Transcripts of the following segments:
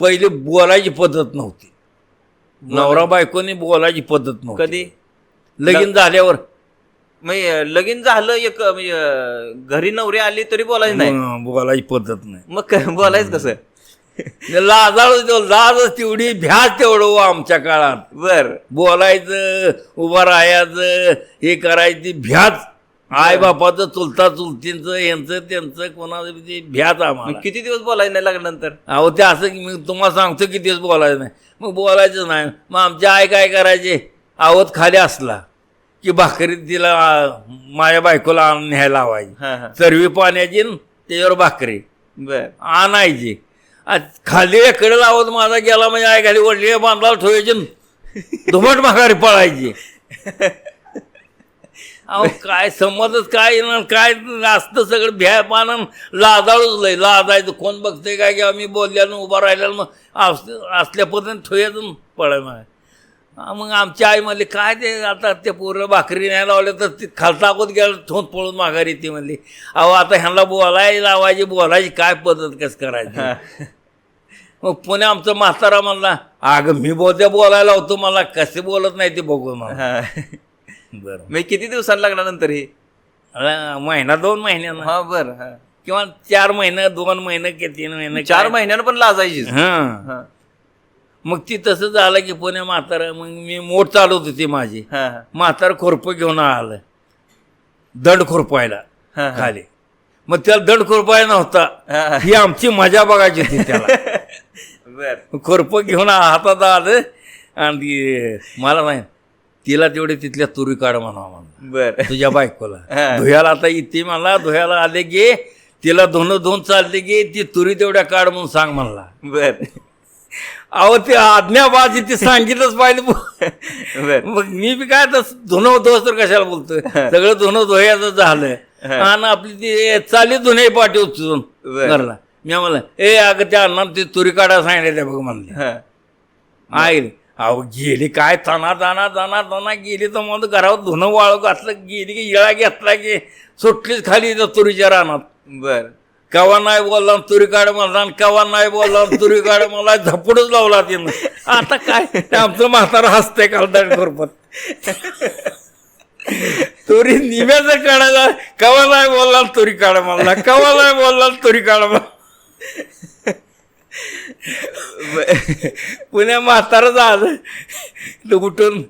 पहिले बोलायची पद्धत नव्हती. नवरा बायकोनी बोलायची पद्धत नव्हती. कधी? लगीन झाल्यावर. अं, लगीन झालं एक म्हणजे, घरी नवरी आली तरी बोलायचं नाही. बोलायची पद्धत नाही. मग काय बोलायचं कसं? लाजाळ लाजच तेवढी भ्यास तेवढं हो आमच्या काळात. बर. बोलायचं उभं राहायचं हे करायची भ्याच आई बापाचं चुलता चुलतींचं यांचं त्यांचं कोणाचं बी ते भ्याच आम्हाला. किती दिवस बोलायचं नाही लागल्यानंतर? अहो ते असं की मी तुम्हाला सांगतो की तेच बोलायचं नाही. मग बोलायचं नाही. मग आमच्या आई काय करायचे? आवत खाली असला की भाकरी तिला माझ्या बायकोला आणून न्यायला लावायची. चरवी पाण्याची त्याच्यावर भाकरी आणायची. खाली एकडे लावत माझा गेला म्हणजे आई खाली ओढली बांधाला ठेवायची धुमट भाकरी पळायची. अहो काय समजच काय ना काय असतं सगळं भ्या पानं लाजाळूच लय लाजायचं. कोण बघतंय काय की आम्ही बोलल्यानं उभा राहिल्यानं मग अस- असल्या पद्धतीने ठेवायचं पळाय मग मग आमची आई म्हणली काय ते आता ते पोरं भाकरी नाही लावलं तर ती खालताकूत गेलं ठोन पळून माघारी ती म्हणली. अहो आता ह्यांना बोलायला लावायची बोलायची काय पद्धत कसं करायची? मग पुणे आमचा म्हातारा म्हणला अगं मी बोलते बोलायला होतो मला कसे बोलत नाही ते बघू मला बरं. मग किती दिवसांनी लागल्यानंतर ही? महिना दोन महिन्यानं हा बर हा. किंवा चार महिने दोन महिने की तीन महिने चार. महिन्यानं पण लाजायचीच. हं. हा. मग ती तसं झालं की पुणे म्हातारा मग मी मोठ चालवत होती माझी. हा हा. म्हातार खुरपं घेऊन आलं. दंड खुरपायला हा, हा. खाली. मग त्याला दंड खुरपायला नव्हता. हा, आमची मजा बघायची होती त्याला. बर. खुरपं घेऊन हातात आलं आणि ती- मला नाही. तिला तेवढे तिथल्या तुरी काढ म्हणावं म्हणलं. बर. तुझ्या बायकोला. धुयाला आता इथे मला धुयाला आले गे तिला धुणं धुवून चालते गे ती तुरी तेवढ्या काढ म्हणून सांग म्हणला. बर. अहो ते आज्ञाबाजी ती सांगितलंच पाहिजे. मग मी बी काय तर धुणं होतो तर कशाला बोलतोय? सगळं धुणं धुयाचं झालं. आणि आपली ती चाली धुणे पाठी उचलून. घरला. मी म्हणलं ए अगं त्या अण्णा ती तुरी काढा सांगितल्या बघ म्हणले. आहे. अहो गेली काय? ताना ताना ताना ताना गेली तर मग घरावर धुणं वाळू घातलं गेली की इळा घेतला की सुटलीच खाली त्या तुरीच्या रानात. बर. कवा नाही बोलला तुरी काढ म्हणला कवा नाही बोलला तुरी काढ मला झपडच लावला तिनं. आता काय? आमचं म्हातारा हसतंय कालदाड खुरपत. तुरी निम्याचं काढायला कवा नाही बोलला तुरी काढ म्हणला कवा नाही बोलला तुरी काढ म्हणला. पुण्या म्हातारा झालं. तो कुठून?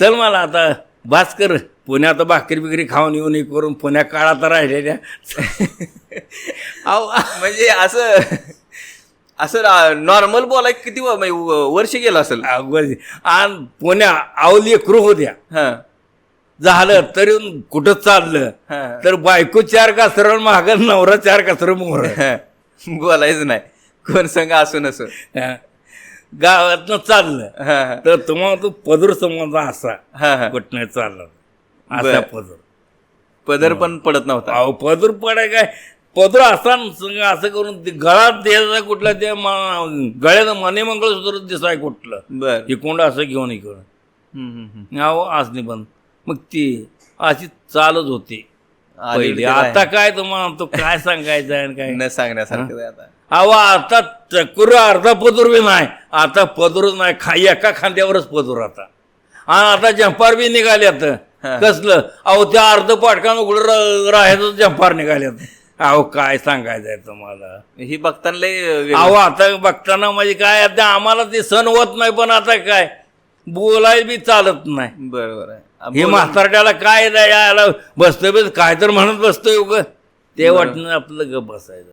चल मला आता बास कर. पुण्यात भाकरी बिकरी खाऊन येऊन हे करून पुण्या काळात राहिलेल्या. अहो म्हणजे असं असं नॉर्मल बोलाय किती म्हणजे वर्ष गेलं असेल? आणि पुण्या आवली क्रू होत्या. हा. झालं तरी कुठं चाललं? हा. तर बायको चार कासर माग नवरा चार कासर मोर हा. बोलायचं नाही. कोण संग असू नसो. गावातनं चाललं. तर तुम्हाला तो पदर समजा असा कुठनं चाललं. असा. पदर. पदर पण पडत नव्हता. अहो पदर पडाय काय? पदर असा असं करून गळात द्यायचा कुठला ते म- गळ्यात मने मंगळसूत्र दिसाय कुठलं. बर. इकोंड असं घेऊन इकडं. अहो असणे पण. मग ती अशी चालच होती. आता काय? तुम्हाला तो काय सांगायचं आहे आणि काय? न सांगण्यासारखं आता. अहो आता चक्र अर्धा पदूर बी नाही. आता पदूरच नाही खाई एका खांद्यावरच पदूर आता. आणि आता जंपार बी निघाल्यात. कसलं? अहो त्या अर्ध पाटकानं उघडं राहायचं जंपार निघाल्यात. अहो काय सांगायचंय तुम्हाला? ही बघताना. अहो आता बघताना म्हणजे काय आता आम्हाला ते सण होत नाही पण आता काय? बोलाय बी चालत नाही. बरोबर आहे. हे म्हातारट्याला काय द्या यायला बसतोय बस काय तर म्हणत बसतोय उग. ते वाटणं आपलं गप बसायचं.